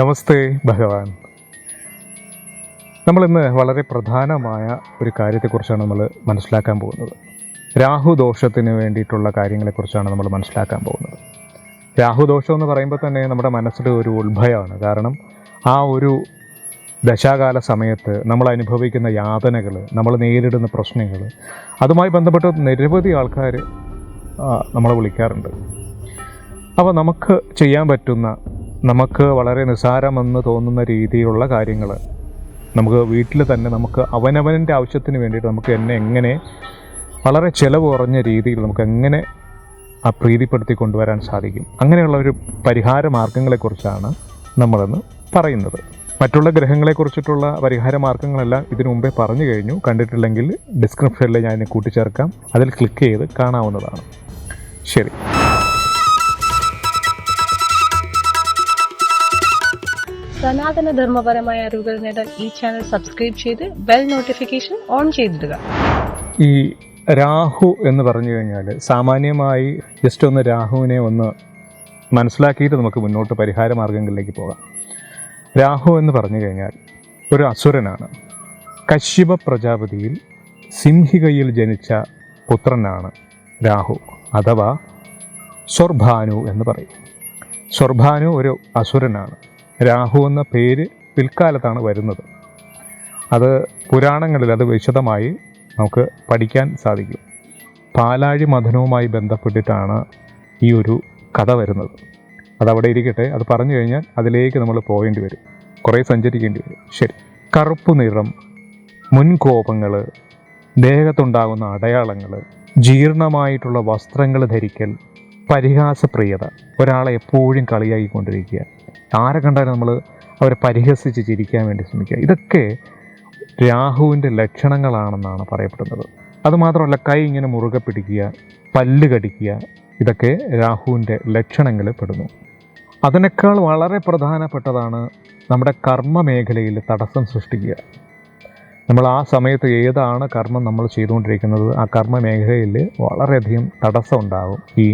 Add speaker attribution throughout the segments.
Speaker 1: നമസ്തേ ഭഗവാൻ. നമ്മളിന്ന് വളരെ പ്രധാനമായ ഒരു കാര്യത്തെക്കുറിച്ചാണ് നമ്മൾ മനസ്സിലാക്കാൻ പോകുന്നത്. രാഹുദോഷത്തിന് വേണ്ടിയിട്ടുള്ള കാര്യങ്ങളെക്കുറിച്ചാണ് നമ്മൾ മനസ്സിലാക്കാൻ പോകുന്നത്. രാഹുദോഷം എന്ന് പറയുമ്പോൾ തന്നെ നമ്മുടെ മനസ്സിൽ ഒരു ഉത്ഭയമാണ് കാരണം ആ ഒരു ദശാകാല സമയത്ത് നമ്മൾ അനുഭവിക്കുന്ന യാതനകൾ നമ്മൾ നേരിടുന്ന പ്രശ്നങ്ങൾ അതുമായി ബന്ധപ്പെട്ട് നിരവധി ആൾക്കാർ നമ്മളെ വിളിക്കാറുണ്ട്. അപ്പോൾ നമുക്ക് ചെയ്യാൻ പറ്റുന്ന നമുക്ക് വളരെ നിസ്സാരമെന്ന് തോന്നുന്ന രീതിയിലുള്ള കാര്യങ്ങൾ നമുക്ക് വീട്ടിൽ തന്നെ നമുക്ക് അവനവന്റെ ആവശ്യത്തിന് വേണ്ടിയിട്ട് നമുക്ക് എന്നെ എങ്ങനെ വളരെ ചിലവ് കുറഞ്ഞ രീതിയിൽ നമുക്ക് എങ്ങനെ ആ പ്രീതിപ്പെടുത്തി കൊണ്ടുവരാൻ സാധിക്കും. അങ്ങനെയുള്ള ഒരു പരിഹാര മാർഗങ്ങളെക്കുറിച്ചാണ് നമ്മളിന്ന് പറയുന്നത്. മറ്റുള്ള ഗ്രഹങ്ങളെക്കുറിച്ചിട്ടുള്ള പരിഹാര മാർഗങ്ങളെല്ലാം ഇതിനു മുമ്പേ പറഞ്ഞു കഴിഞ്ഞു. കണ്ടിട്ടില്ലെങ്കിൽ ഡിസ്ക്രിപ്ഷനിൽ ഞാൻ കൂട്ടിച്ചേർക്കാം. അതിൽ ക്ലിക്ക് ചെയ്ത് കാണാവുന്നതാണ്. ശരി.
Speaker 2: സനാതന ധർമ്മപരമായ അറിവുകൾ നേടാൻ ഈ ചാനൽ സബ്സ്ക്രൈബ് ചെയ്ത് ബെൽ നോട്ടിഫിക്കേഷൻ ഓൺ ചെയ്തിടുക.
Speaker 1: ഈ രാഹു എന്ന് പറഞ്ഞു കഴിഞ്ഞാൽ സാമാന്യമായി ജസ്റ്റ് ഒന്ന് രാഹുവിനെ ഒന്ന് മനസ്സിലാക്കിയിട്ട് നമുക്ക് മുന്നോട്ട് പരിഹാര മാർഗങ്ങളിലേക്ക് പോകാം. രാഹു എന്ന് പറഞ്ഞു കഴിഞ്ഞാൽ ഒരു അസുരനാണ്. കശ്യപ പ്രജാപതിയിൽ സിംഹികയിൽ ജനിച്ച പുത്രനാണ് രാഹു അഥവാ സ്വർഭാനു എന്ന് പറയും. സ്വർഭാനു ഒരു അസുരനാണ്. രാഹു എന്ന പേര് പിൽക്കാലത്താണ് വരുന്നത്. അത് പുരാണങ്ങളിൽ അത് വിശദമായി നമുക്ക് പഠിക്കാൻ സാധിക്കും. പാലാഴി മഥനവുമായി ബന്ധപ്പെട്ടിട്ടാണ് ഈ ഒരു കഥ വരുന്നത്. അതവിടെ ഇരിക്കട്ടെ അത് പറഞ്ഞു കഴിഞ്ഞാൽ അതിലേക്ക് നമ്മൾ പോകേണ്ടി വരും. കുറേ സഞ്ചരിക്കേണ്ടി വരും. ശരി. കറുപ്പ് നിറം മുൻകോപങ്ങൾ ദേഹത്തുണ്ടാകുന്ന അടയാളങ്ങൾ ജീർണമായിട്ടുള്ള വസ്ത്രങ്ങൾ ധരിക്കൽ പരിഹാസപ്രിയത. ഒരാളെ എപ്പോഴും കളിയാക്കി കളിയാക്കിക്കൊണ്ടിരിക്കുക. ആരെ കണ്ടാലും നമ്മൾ അവരെ പരിഹസിച്ച് ചിരിക്കാൻ വേണ്ടി ശ്രമിക്കുക. ഇതൊക്കെ രാഹുവിന്റെ ലക്ഷണങ്ങളാണെന്നാണ് പറയപ്പെടുന്നത്. അതുമാത്രമല്ല കൈ ഇങ്ങനെ മുറുകെ പിടിക്കുക പല്ല് കടിക്കുക ഇതൊക്കെ രാഹുവിന്റെ ലക്ഷണങ്ങൾ പെടുന്നു. അതിനേക്കാൾ വളരെ പ്രധാനപ്പെട്ടതാണ് നമ്മുടെ കർമ്മ മേഖലയിൽ തടസ്സം സൃഷ്ടിക്കുക. നമ്മൾ ആ സമയത്ത് ഏതാണ് കർമ്മം നമ്മൾ ചെയ്തുകൊണ്ടിരിക്കുന്നത്? ആ കർമ്മ മേഖലയിൽ വളരെയധികം തടസ്സം ഉണ്ടാകും ഈ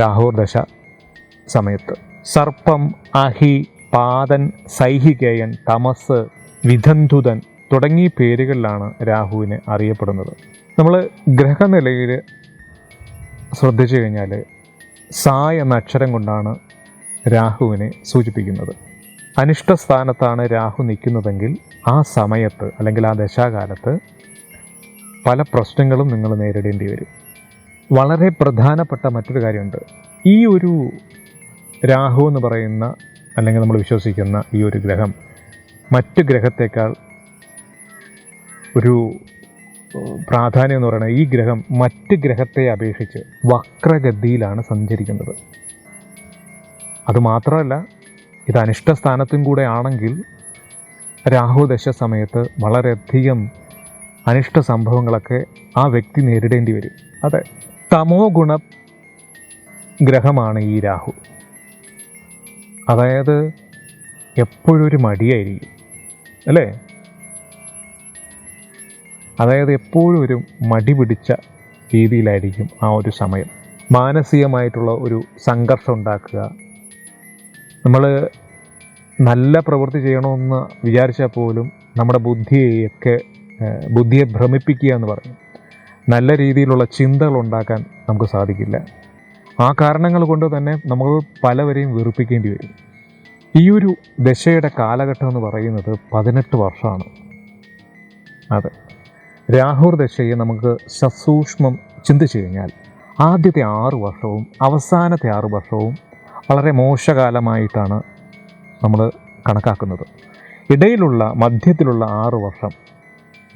Speaker 1: രാഹുർ ദശ സമയത്ത്. സർപ്പം അഹി പാതൻ സൈഹികയൻ തമസ് വിധന്ധുതൻ തുടങ്ങിയ പേരുകളിലാണ് രാഹുവിനെ അറിയപ്പെടുന്നത്. നമ്മൾ ഗ്രഹനിലയിൽ ശ്രദ്ധിച്ചു കഴിഞ്ഞാൽ സാ എന്ന അക്ഷരം കൊണ്ടാണ് രാഹുവിനെ സൂചിപ്പിക്കുന്നത്. അനിഷ്ട സ്ഥാനത്താണ് രാഹു നിൽക്കുന്നതെങ്കിൽ ആ സമയത്ത് അല്ലെങ്കിൽ ആ ദശാകാലത്ത് പല പ്രശ്നങ്ങളും നിങ്ങൾ നേരിടേണ്ടി വരും. വളരെ പ്രധാനപ്പെട്ട മറ്റൊരു കാര്യമുണ്ട്. ഈ ഒരു രാഹു എന്ന് പറയുന്ന അല്ലെങ്കിൽ നമ്മൾ വിശ്വസിക്കുന്ന ഈ ഒരു ഗ്രഹം മറ്റ് ഗ്രഹത്തേക്കാൾ ഒരു പ്രാധാന്യം എന്ന് പറയുന്നത് ഈ ഗ്രഹം മറ്റ് ഗ്രഹത്തെ അപേക്ഷിച്ച് വക്രഗതിയിലാണ് സഞ്ചരിക്കുന്നത്. അതുമാത്രമല്ല ഇത് അനിഷ്ട സ്ഥാനത്തും കൂടെ ആണെങ്കിൽ രാഹുദശ സമയത്ത് വളരെയധികം അനിഷ്ട സംഭവങ്ങളൊക്കെ ആ വ്യക്തി നേരിടേണ്ടി വരും. അതെ തമോ ഗുണ ഗ്രഹമാണ് ഈ രാഹു. അതായത് എപ്പോഴും ഒരു മടിയായിരിക്കും അല്ലേ? അതായത് എപ്പോഴും ഒരു മടി പിടിച്ച രീതിയിലായിരിക്കും ആ ഒരു സമയം. മാനസികമായിട്ടുള്ള ഒരു സംഘർഷം ഉണ്ടാക്കുക നമ്മൾ നല്ല പ്രവൃത്തി ചെയ്യണമെന്ന് വിചാരിച്ചാൽ പോലും നമ്മുടെ ബുദ്ധിയെയൊക്കെ ബുദ്ധിയെ ഭ്രമിപ്പിക്കുക എന്ന് പറഞ്ഞു നല്ല രീതിയിലുള്ള ചിന്തകൾ ഉണ്ടാക്കാൻ നമുക്ക് സാധിക്കില്ല. ആ കാരണങ്ങൾ കൊണ്ട് തന്നെ നമ്മൾ പലവരെയും വെറുപ്പിക്കേണ്ടി വരും. ഈ ഒരു ദശയുടെ കാലഘട്ടം എന്ന് പറയുന്നത് പതിനെട്ട് വർഷമാണ്. അതെ. രാഹുർ ദശയെ നമുക്ക് സസൂക്ഷ്മം ചിന്തിച്ചു കഴിഞ്ഞാൽ ആദ്യത്തെ ആറ് വർഷവും അവസാനത്തെ ആറ് വർഷവും വളരെ മോശകാലമായിട്ടാണ് നമ്മൾ കണക്കാക്കുന്നത്. ഇടയിലുള്ള മധ്യത്തിലുള്ള ആറ് വർഷം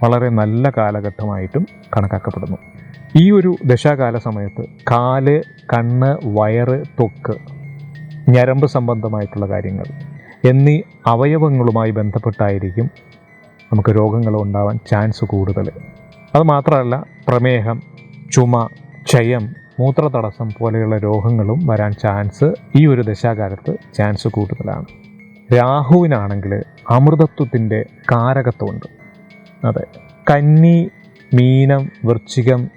Speaker 1: വളരെ നല്ല കാലഘട്ടമായിട്ടും കണക്കാക്കപ്പെടുന്നു. ഈ ഒരു ദശാകാല സമയത്ത് കാൽ കണ്ണ് വയറ് തൊക്ക് ഞരമ്പ് സംബന്ധമായിട്ടുള്ള കാര്യങ്ങൾ എന്നീ അവയവങ്ങളുമായി ബന്ധപ്പെട്ടായിരിക്കും നമുക്ക് രോഗങ്ങൾ ഉണ്ടാവാൻ ചാൻസ് കൂടുതൽ അത് മാത്രമല്ല പ്രമേഹം ചുമ ക്ഷയം മൂത്രതടസ്സം പോലെയുള്ള രോഗങ്ങളും വരാൻ ചാൻസ് ഈ ഒരു ദശാകാലത്ത് ചാൻസ് കൂടുതലാണ്. രാഹുവിനാണെങ്കിൽ അമൃതത്വത്തിന്റെ കാരകത്വമുണ്ട്. അതെ. കന്നി മീനം വൃശ്ചികം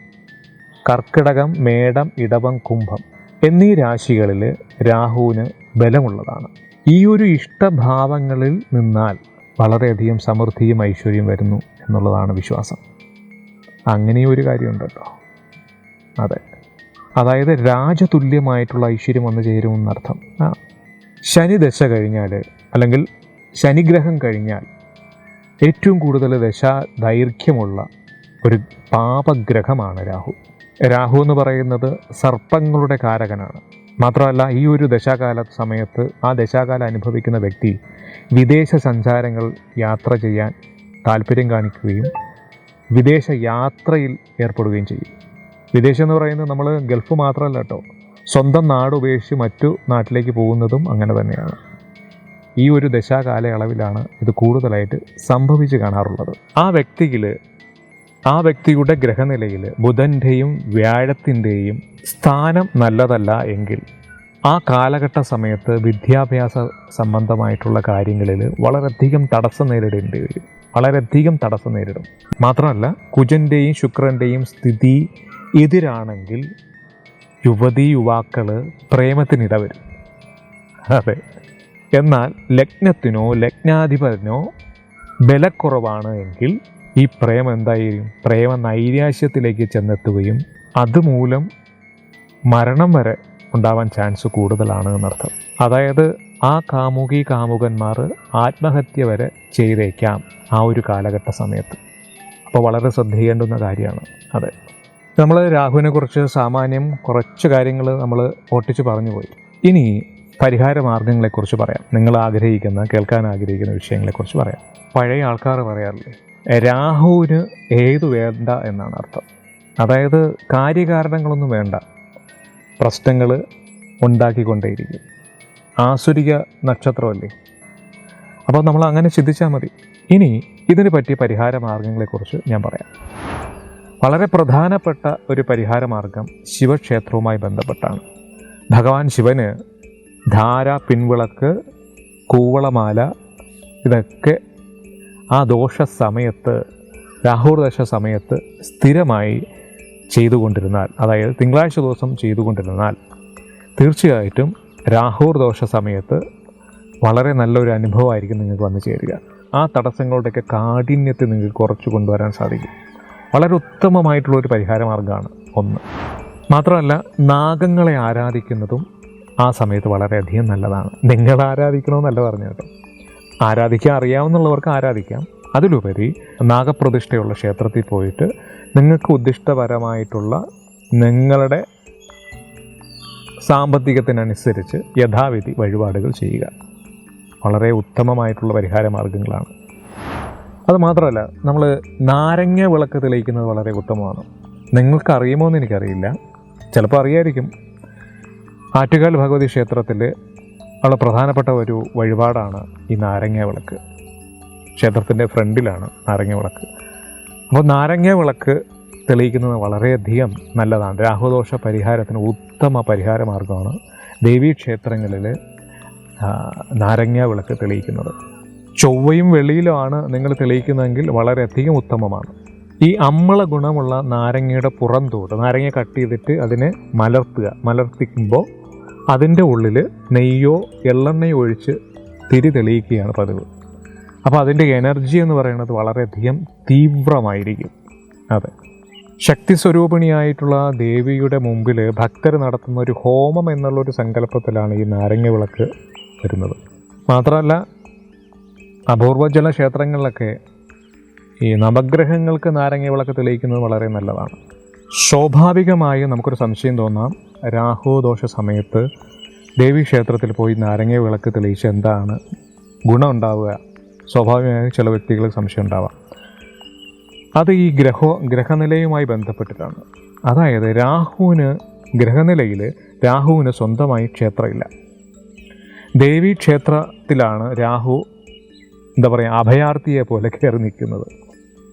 Speaker 1: കർക്കിടകം മേടം ഇടവം കുംഭം എന്നീ രാശികളിൽ രാഹുവിന് ബലമുള്ളതാണ്. ഈ ഒരു ഇഷ്ടഭാവങ്ങളിൽ നിന്നാൽ വളരെയധികം സമൃദ്ധിയും ഐശ്വര്യം വരുന്നു എന്നുള്ളതാണ് വിശ്വാസം. അങ്ങനെയും ഒരു കാര്യമുണ്ട് കേട്ടോ. അതെ. അതായത് രാജതുല്യമായിട്ടുള്ള ഐശ്വര്യം വന്നു ചേരുമെന്നർത്ഥം. ശനി ദശ കഴിഞ്ഞാൽ അല്ലെങ്കിൽ ശനിഗ്രഹം കഴിഞ്ഞാൽ ഏറ്റവും കൂടുതൽ ദശ ദൈർഘ്യമുള്ള ഒരു പാപഗ്രഹമാണ് രാഹു. രാഹു എന്ന് പറയുന്നത് സർപ്പങ്ങളുടെ കാരകനാണ്. മാത്രമല്ല ഈ ഒരു ദശാകാല സമയത്ത് ആ ദശാകാലം അനുഭവിക്കുന്ന വ്യക്തി വിദേശ സഞ്ചാരങ്ങൾ യാത്ര ചെയ്യാൻ താല്പര്യം കാണിക്കുകയും വിദേശ യാത്രയിൽ ഏർപ്പെടുകയും ചെയ്യും. വിദേശം എന്ന് പറയുന്നത് നമ്മൾ ഗൾഫ് മാത്രമല്ല കേട്ടോ. സ്വന്തം നാട് ഉപേക്ഷിച്ച് മറ്റു നാട്ടിലേക്ക് പോകുന്നതും അങ്ങനെ തന്നെയാണ്. ഈ ഒരു ദശാകാലയളവിലാണ് ഇത് കൂടുതലായിട്ട് സംഭവിച്ച് കാണാറുള്ളത്. ആ വ്യക്തിയിൽ ആ വ്യക്തിയുടെ ഗ്രഹനിലയിൽ ബുധന്റെയും വ്യാഴത്തിന്റെയും സ്ഥാനം നല്ലതല്ല എങ്കിൽ ആ കാലഘട്ട സമയത്ത് വിദ്യാഭ്യാസ സംബന്ധമായിട്ടുള്ള കാര്യങ്ങളിൽ വളരെയധികം തടസ്സം നേരിടേണ്ടി വരും. വളരെയധികം തടസ്സം നേരിടും. മാത്രമല്ല കുജന്റെയും ശുക്രന്റെയും സ്ഥിതി എതിരാണെങ്കിൽ യുവതി യുവാക്കൾ പ്രേമത്തിനിടവരും അതെ. എന്നാൽ ലഗ്നത്തിനോ ലഗ്നാധിപതിനോ ബലക്കുറവാണ് എങ്കിൽ ഈ പ്രേമം എന്തായിരിക്കും? പ്രേമ നൈരാശ്യത്തിലേക്ക് ചെന്നെത്തുകയും അതുമൂലം മരണം വരെ ഉണ്ടാവാൻ ചാൻസ് കൂടുതലാണ് എന്നർത്ഥം. അതായത് ആ കാമുകി കാമുകന്മാർ ആത്മഹത്യ വരെ ചെയ്തേക്കാം ആ ഒരു കാലഘട്ട സമയത്ത്. അപ്പോൾ വളരെ ശ്രദ്ധിക്കേണ്ടുന്ന കാര്യമാണ്. അതെ. നമ്മൾ രാഹുവിനെ കുറിച്ച് സാമാന്യം കുറച്ച് കാര്യങ്ങൾ നമ്മൾ ഓട്ടിച്ച് പറഞ്ഞു പോയി. ഇനി പരിഹാര മാർഗങ്ങളെക്കുറിച്ച് പറയാം. നിങ്ങൾ ആഗ്രഹിക്കുന്ന കേൾക്കാൻ ആഗ്രഹിക്കുന്ന വിഷയങ്ങളെക്കുറിച്ച് പറയാം. പഴയ ആൾക്കാർ പറയാറില്ലേ രാഹുവിന് ഏത് വേണ്ട എന്നാണ് അർത്ഥം. അതായത് കാര്യകാരണങ്ങളൊന്നും വേണ്ട. പ്രശ്നങ്ങൾ ഉണ്ടാക്കിക്കൊണ്ടേയിരിക്കും. ആസുരിക നക്ഷത്രമല്ലേ? അപ്പോൾ നമ്മൾ അങ്ങനെ ചിന്തിച്ചാൽ മതി. ഇനി ഇതിന് പറ്റിയ പരിഹാര മാർഗങ്ങളെക്കുറിച്ച് ഞാൻ പറയാം. വളരെ പ്രധാനപ്പെട്ട ഒരു പരിഹാരമാർഗം ശിവക്ഷേത്രവുമായി ബന്ധപ്പെട്ടാണ്. ഭഗവാൻ ശിവന് ധാര പിൻവിളക്ക് കൂവളമാല ഇതൊക്കെ ആ ദോഷ സമയത്ത് രാഹുർദശ സമയത്ത് സ്ഥിരമായി ചെയ്തുകൊണ്ടിരുന്നാൽ അതായത് തിങ്കളാഴ്ച ദിവസം ചെയ്തുകൊണ്ടിരുന്നാൽ തീർച്ചയായിട്ടും രാഹുർ ദോഷ സമയത്ത് വളരെ നല്ലൊരു അനുഭവമായിരിക്കും നിങ്ങൾക്ക് വന്നു ചേരുക. ആ തടസ്സങ്ങളുടെയൊക്കെ കാഠിന്യത്തെ നിങ്ങൾക്ക് കുറച്ച് കൊണ്ടുവരാൻ സാധിക്കും. വളരെ ഉത്തമമായിട്ടുള്ള ഒരു പരിഹാര മാർഗമാണ് ഒന്ന്. മാത്രമല്ല നാഗങ്ങളെ ആരാധിക്കുന്നതും ആ സമയത്ത് വളരെയധികം നല്ലതാണ്. നിങ്ങൾ ആരാധിക്കണമെന്നല്ല പറഞ്ഞു കേട്ടോ. ആരാധിക്കാൻ അറിയാവുന്നുള്ളവർക്ക് ആരാധിക്കാം. അതിലുപരി നാഗപ്രതിഷ്ഠയുള്ള ക്ഷേത്രത്തിൽ പോയിട്ട് നിങ്ങൾക്ക് ഉദ്ദിഷ്ടപരമായിട്ടുള്ള നിങ്ങളുടെ സാമ്പത്തികത്തിനനുസരിച്ച് യഥാവിധി വഴിപാടുകൾ ചെയ്യുക. വളരെ ഉത്തമമായിട്ടുള്ള പരിഹാര മാർഗങ്ങളാണ് അത് മാത്രമല്ല നമ്മൾ നാരങ്ങ വിളക്ക് തെളിയിക്കുന്നത് വളരെ ഉത്തമമാണ്. നിങ്ങൾക്കറിയുമോ എന്ന് എനിക്കറിയില്ല. ചിലപ്പോൾ അറിയായിരിക്കും. ആറ്റുകാൽ ഭഗവതി ക്ഷേത്രത്തിൽ ഉള്ള പ്രധാനപ്പെട്ട ഒരു വഴിപാടാണ് ഈ നാരങ്ങ വിളക്ക്. ക്ഷേത്രത്തിന്റെ ഫ്രണ്ടിലാണ് നാരങ്ങ വിളക്ക്. അപ്പോൾ നാരങ്ങ വിളക്ക് തെളിയിക്കുന്നത് വളരെയധികം നല്ലതാണ്. രാഹുദോഷ പരിഹാരത്തിന് ഉത്തമ പരിഹാര മാർഗമാണ് ദേവീക്ഷേത്രങ്ങളിൽ നാരങ്ങ വിളക്ക് തെളിയിക്കുന്നത്. ചൊവ്വയും വെളിയിലുമാണ് നിങ്ങൾ തെളിയിക്കുന്നതെങ്കിൽ വളരെയധികം ഉത്തമമാണ്. ഈ അമ്മള ഗുണമുള്ള നാരങ്ങയുടെ പുറംതോട് നാരങ്ങ കട്ട് ചെയ്തിട്ട് അതിനെ മലർത്തുക. മലർത്തിക്കുമ്പോൾ അതിന്റെ ഉള്ളിൽ നെയ്യോ എള്ളെണ്ണയോ ഒഴിച്ച് തിരി തെളിയിക്കുകയാണ് പതിവ്. അപ്പോൾ അതിന്റെ എനർജി എന്ന് പറയുന്നത് വളരെയധികം തീവ്രമായിരിക്കും. അതെ. ശക്തി സ്വരൂപിണിയായിട്ടുള്ള ദേവിയുടെ മുമ്പിൽ ഭക്തർ നടത്തുന്ന ഒരു ഹോമം എന്നുള്ളൊരു സങ്കല്പത്തിലാണ് ഈ നാരങ്ങ വിളക്ക് വരുന്നത്. മാത്രമല്ല അപൂർവജല ക്ഷേത്രങ്ങളിലൊക്കെ ഈ നവഗ്രഹങ്ങൾക്ക് നാരങ്ങ വിളക്ക് തെളിയിക്കുന്നത് വളരെ നല്ലതാണ്. സ്വാഭാവികമായും നമുക്കൊരു സംശയം തോന്നാം. രാഹു ദോഷ സമയത്ത് ദേവി ക്ഷേത്രത്തിൽ പോയി നാരങ്ങ വിളക്ക് തെളിയിച്ച് എന്താണ് ഗുണം ഉണ്ടാവുക? സ്വാഭാവികമായും ചില വ്യക്തികൾക്ക് സംശയം ഉണ്ടാവാം. അത് ഈ ഗ്രഹോ ഗ്രഹനിലയുമായി ബന്ധപ്പെട്ടിട്ടാണ്. അതായത് രാഹുവിന് ഗ്രഹനിലയിൽ രാഹുവിന് സ്വന്തമായി ക്ഷേത്രമില്ല. ദേവീ ക്ഷേത്രത്തിലാണ് രാഹു എന്താ പറയുക അഭയാർത്ഥിയെ പോലെ കയറി നിൽക്കുന്നത്.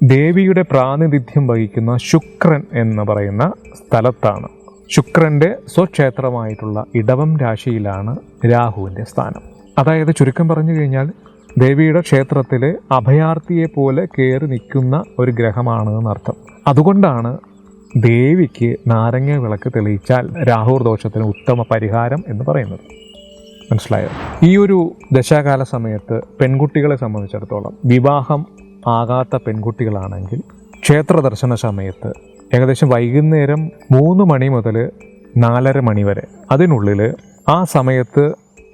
Speaker 1: ദേവിയുടെ പ്രാതിനിധ്യം വഹിക്കുന്ന ശുക്രൻ എന്ന് പറയുന്ന സ്ഥലത്താണ്. ശുക്രന്റെ സ്വക്ഷേത്രമായിട്ടുള്ള ഇടവം രാശിയിലാണ് രാഹുവിന്റെ സ്ഥാനം. അതായത് ചുരുക്കം പറഞ്ഞു കഴിഞ്ഞാൽ ദേവിയുടെ ക്ഷേത്രത്തിൽ അഭയാർത്ഥിയെ പോലെ കയറി നിൽക്കുന്ന ഒരു ഗ്രഹമാണ് എന്നർത്ഥം. അതുകൊണ്ടാണ് ദേവിക്ക് നാരങ്ങ വിളക്ക് തെളിയിച്ചാൽ രാഹുർ ദോഷത്തിന് ഉത്തമ പരിഹാരം എന്ന് പറയുന്നത്. മനസ്സിലായോ? ഈ ഒരു ദശാകാല സമയത്ത് പെൺകുട്ടികളെ സംബന്ധിച്ചിടത്തോളം വിവാഹം ആകാത്ത പെൺകുട്ടികളാണെങ്കിൽ ക്ഷേത്ര ദർശന സമയത്ത് ഏകദേശം വൈകുന്നേരം മൂന്ന് മണി മുതൽ നാലര മണി വരെ അതിനുള്ളിൽ ആ സമയത്ത്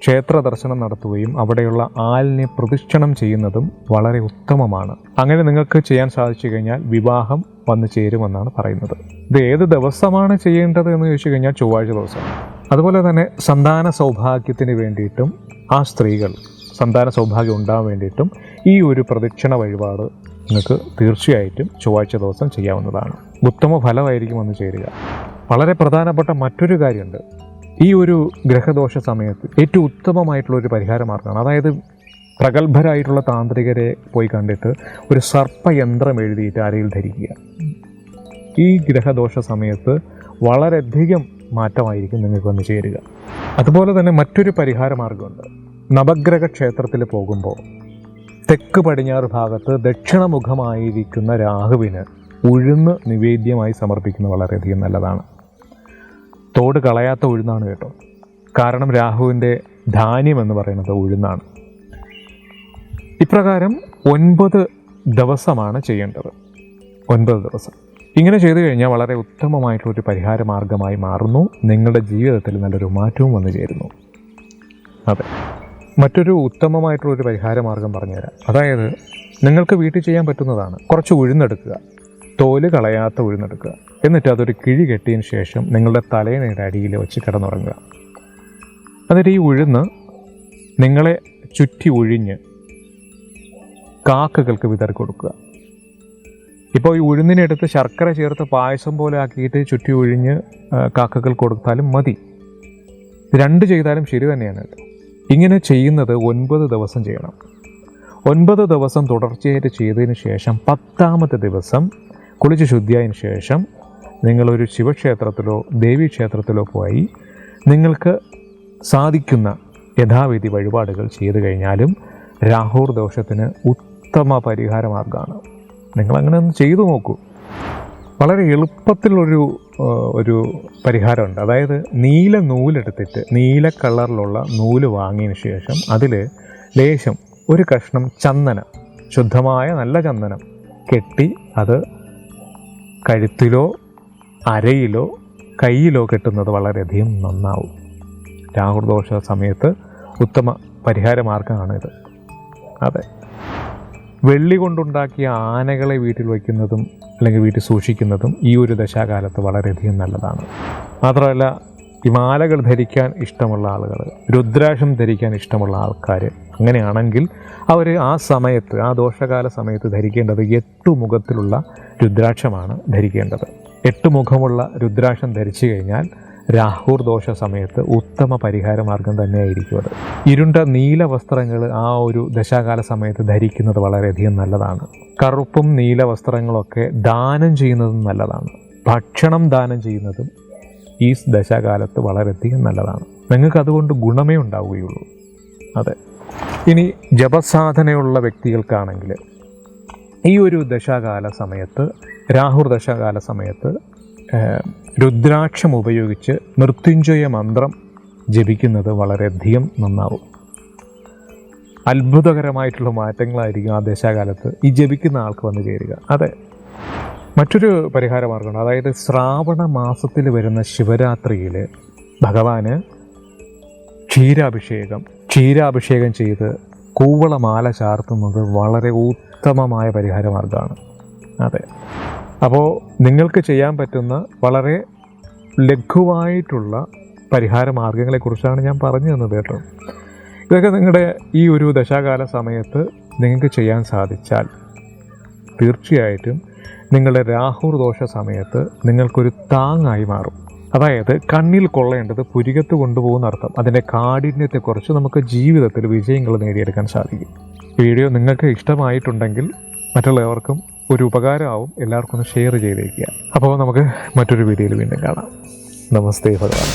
Speaker 1: ക്ഷേത്ര ദർശനം നടത്തുകയും അവിടെയുള്ള ആലിനെ പ്രതിഷ്ഠണം ചെയ്യുന്നതും വളരെ ഉത്തമമാണ്. അങ്ങനെ നിങ്ങൾക്ക് ചെയ്യാൻ സാധിച്ചു കഴിഞ്ഞാൽ വിവാഹം വന്നു ചേരുമെന്നാണ് പറയുന്നത്. ഇത് ഏത് ദിവസമാണ് ചെയ്യേണ്ടത് എന്ന് ചോദിച്ചു കഴിഞ്ഞാൽ ചൊവ്വാഴ്ച ദിവസം. അതുപോലെ തന്നെ സന്താന സൗഭാഗ്യത്തിന് വേണ്ടിയിട്ടും ആ സ്ത്രീകൾ സന്താന സൗഭാഗ്യം ഉണ്ടാകാൻ വേണ്ടിയിട്ടും ഈ ഒരു പ്രദക്ഷിണ വഴിപാട് നിങ്ങൾക്ക് തീർച്ചയായിട്ടും ചൊവ്വാഴ്ച ദിവസം ചെയ്യാവുന്നതാണ്. ഉത്തമ ഫലമായിരിക്കും വന്ന് ചേരുക. വളരെ പ്രധാനപ്പെട്ട മറ്റൊരു കാര്യമുണ്ട്. ഈ ഒരു ഗ്രഹദോഷ സമയത്ത് ഏറ്റവും ഉത്തമമായിട്ടുള്ള ഒരു പരിഹാര മാർഗമാണ് അതായത് പ്രഗത്ഭരായിട്ടുള്ള താന്ത്രികരെ പോയി കണ്ടിട്ട് ഒരു സർപ്പയന്ത്രം എഴുതിയിട്ട് അരയിൽ ധരിക്കുക. ഈ ഗ്രഹദോഷ സമയത്ത് വളരെയധികം മാറ്റമായിരിക്കും നിങ്ങൾക്ക് വന്ന് ചേരുക. അതുപോലെ തന്നെ മറ്റൊരു പരിഹാര മാർഗമുണ്ട് നവഗ്രഹ ക്ഷേത്രത്തിൽ പോകുമ്പോൾ തെക്ക് പടിഞ്ഞാറ് ഭാഗത്ത് ദക്ഷിണമുഖമായിരിക്കുന്ന രാഹുവിന് ഉഴുന്ന് നിവേദ്യമായി സമർപ്പിക്കുന്നത് വളരെയധികം നല്ലതാണ്. തോട് കളയാത്ത ഉഴുന്നാണ് കേട്ടോ. കാരണം രാഹുവിന്റെ ധാന്യം എന്ന് പറയുന്നത് ഉഴുന്നാണ്. ഇപ്രകാരം ഒൻപത് ദിവസമാണ് ചെയ്യേണ്ടത്. ഒൻപത് ദിവസം. ഇങ്ങനെ ചെയ്തു കഴിഞ്ഞാൽ വളരെ ഉത്തമമായിട്ടുള്ളൊരു പരിഹാര മാർഗമായി മാറുന്നു. നിങ്ങളുടെ ജീവിതത്തിൽ നല്ലൊരു മാറ്റവും വന്നു ചേരുന്നു. അതെ. മറ്റൊരു ഉത്തമമായിട്ടുള്ളൊരു പരിഹാര മാർഗം പറഞ്ഞുതരാം. അതായത് നിങ്ങൾക്ക് വീട്ടിൽ ചെയ്യാൻ പറ്റുന്നതാണ് കുറച്ച് ഉഴുന്നെടുക്കുക. തോൽ കളയാത്ത ഉഴുന്നെടുക്കുക. എന്നിട്ട് അതൊരു കിഴി കെട്ടിയതിന് ശേഷം നിങ്ങളുടെ തലേനയുടെ അടിയിൽ വെച്ച് കിടന്നുറങ്ങുക. എന്നിട്ട് ഈ ഉഴുന്ന് നിങ്ങളെ ചുറ്റി ഒഴിഞ്ഞ് കാക്കകൾക്ക് വിതറി കൊടുക്കുക. ഇപ്പോൾ ഈ ഉഴുന്നിനെടുത്ത് ശർക്കര ചേർത്ത് പായസം പോലെ ആക്കിയിട്ട് ചുറ്റി ഒഴിഞ്ഞ് കാക്കകൾ കൊടുത്താലും മതി. രണ്ട് ചെയ്താലും ശരി തന്നെയാണ് ഇങ്ങനെ ചെയ്യുന്നത് ഒൻപത് ദിവസം ചെയ്യണം. ഒൻപത് ദിവസം തുടർച്ചയായിട്ട് ചെയ്തതിന് ശേഷം പത്താമത്തെ ദിവസം കുളിച്ച് ശുദ്ധിയായതിനു ശേഷം നിങ്ങളൊരു ശിവക്ഷേത്രത്തിലോ ദേവീക്ഷേത്രത്തിലോ പോയി നിങ്ങൾക്ക് സാധിക്കുന്ന യഥാവിധി വഴിപാടുകൾ ചെയ്തു കഴിഞ്ഞാലും രാഹുർ ദോഷത്തിന് ഉത്തമ പരിഹാര മാർഗമാണ് നിങ്ങളങ്ങനെ ഒന്ന് ചെയ്തു നോക്കൂ. വളരെ എളുപ്പത്തിലൊരു ഒരു പരിഹാരമുണ്ട്. അതായത് നീല നൂലെടുത്തിട്ട് നീല കളറിലുള്ള നൂൽ വാങ്ങിയതിന് ശേഷം അതിൽ ലേശം ഒരു കഷ്ണം ചന്ദനം ശുദ്ധമായ നല്ല ചന്ദനം കെട്ടി അത് കഴുത്തിലോ അരയിലോ കയ്യിലോ കെട്ടുന്നത് വളരെയധികം നന്നാവും. രാഹുർദോഷ സമയത്ത് ഉത്തമ പരിഹാര മാർഗമാണിത് അതെ. വെള്ളി കൊണ്ടുണ്ടാക്കിയ ആനകളെ വീട്ടിൽ വയ്ക്കുന്നതും അല്ലെങ്കിൽ വീട്ടിൽ സൂക്ഷിക്കുന്നതും ഈ ഒരു ദശാകാലത്ത് വളരെയധികം നല്ലതാണ്. മാത്രമല്ല ഈ മാലകൾ ധരിക്കാൻ ഇഷ്ടമുള്ള ആളുകൾ രുദ്രാക്ഷം ധരിക്കാൻ ഇഷ്ടമുള്ള ആൾക്കാർ അങ്ങനെയാണെങ്കിൽ അവർ ആ സമയത്ത് ആ ദോഷകാല സമയത്ത് ധരിക്കേണ്ടത് എട്ടു മുഖത്തിലുള്ള രുദ്രാക്ഷമാണ് ധരിക്കേണ്ടത്. എട്ട് മുഖമുള്ള രുദ്രാക്ഷം ധരിച്ചു കഴിഞ്ഞാൽ രാഹുർ ദോഷ സമയത്ത് ഉത്തമ പരിഹാര മാർഗം തന്നെയായിരിക്കും അത്. ഇരുണ്ട നീല വസ്ത്രങ്ങൾ ആ ഒരു ദശാകാല സമയത്ത് ധരിക്കുന്നത് വളരെയധികം നല്ലതാണ്. കറുപ്പും നീല വസ്ത്രങ്ങളൊക്കെ ദാനം ചെയ്യുന്നതും നല്ലതാണ്. ഭക്ഷണം ദാനം ചെയ്യുന്നതും ഈ ദശാകാലത്ത് വളരെയധികം നല്ലതാണ്. നിങ്ങൾക്ക് അതുകൊണ്ട് ഗുണമേ ഉണ്ടാവുകയുള്ളൂ. അതെ. ഇനി ജപസാധനയുള്ള വ്യക്തികൾക്കാണെങ്കിൽ ഈ ഒരു ദശാകാല സമയത്ത് രാഹുർ ദശാകാല സമയത്ത് രുദ്രാക്ഷം ഉപയോഗിച്ച് മൃത്യുഞ്ജയ മന്ത്രം ജപിക്കുന്നത് വളരെയധികം നന്നാവും. അത്ഭുതകരമായിട്ടുള്ള മാറ്റങ്ങളായിരിക്കും ആ ദശാകാലത്ത് ഈ ജപിക്കുന്ന ആൾക്ക് വന്നു ചേരുക. അതെ. മറ്റൊരു പരിഹാര അതായത് ശ്രാവണ മാസത്തിൽ വരുന്ന ശിവരാത്രിയിൽ ഭഗവാന് ക്ഷീരാഭിഷേകം ക്ഷീരാഭിഷേകം ചെയ്ത് കൂവളമാല ചാർത്തുന്നത് വളരെ ഉത്തമമായ പരിഹാര മാർഗമാണ് അതെ. അപ്പോൾ നിങ്ങൾക്ക് ചെയ്യാൻ പറ്റുന്ന വളരെ ലഘുവായിട്ടുള്ള പരിഹാര മാർഗങ്ങളെക്കുറിച്ചാണ് ഞാൻ പറഞ്ഞു തന്നത് കേട്ടോ. ഇതൊക്കെ നിങ്ങളുടെ ഈ ഒരു ദശാകാല സമയത്ത് നിങ്ങൾക്ക് ചെയ്യാൻ സാധിച്ചാൽ തീർച്ചയായിട്ടും നിങ്ങളുടെ രാഹുർ ദോഷ സമയത്ത് നിങ്ങൾക്കൊരു താങ്ങായി മാറും. അതായത് കണ്ണിൽ കൊള്ളേണ്ടത് പുരികത്ത് കൊണ്ടുപോകുന്ന അർത്ഥം. അതിന്റെ കാഠിന്യത്തെക്കുറിച്ച് നമുക്ക് ജീവിതത്തിൽ വിജയങ്ങൾ നേടിയെടുക്കാൻ സാധിക്കും. വീഡിയോ നിങ്ങൾക്ക് ഇഷ്ടമായിട്ടുണ്ടെങ്കിൽ മറ്റുള്ളവർക്കും ഒരു ഉപകാരമാവും. എല്ലാവർക്കും ഒന്ന് ഷെയർ ചെയ്തേക്കുക. അപ്പോൾ നമുക്ക് മറ്റൊരു വീഡിയോയിൽ വീണ്ടും കാണാം. നമസ്തേ ഭഗവാൻ.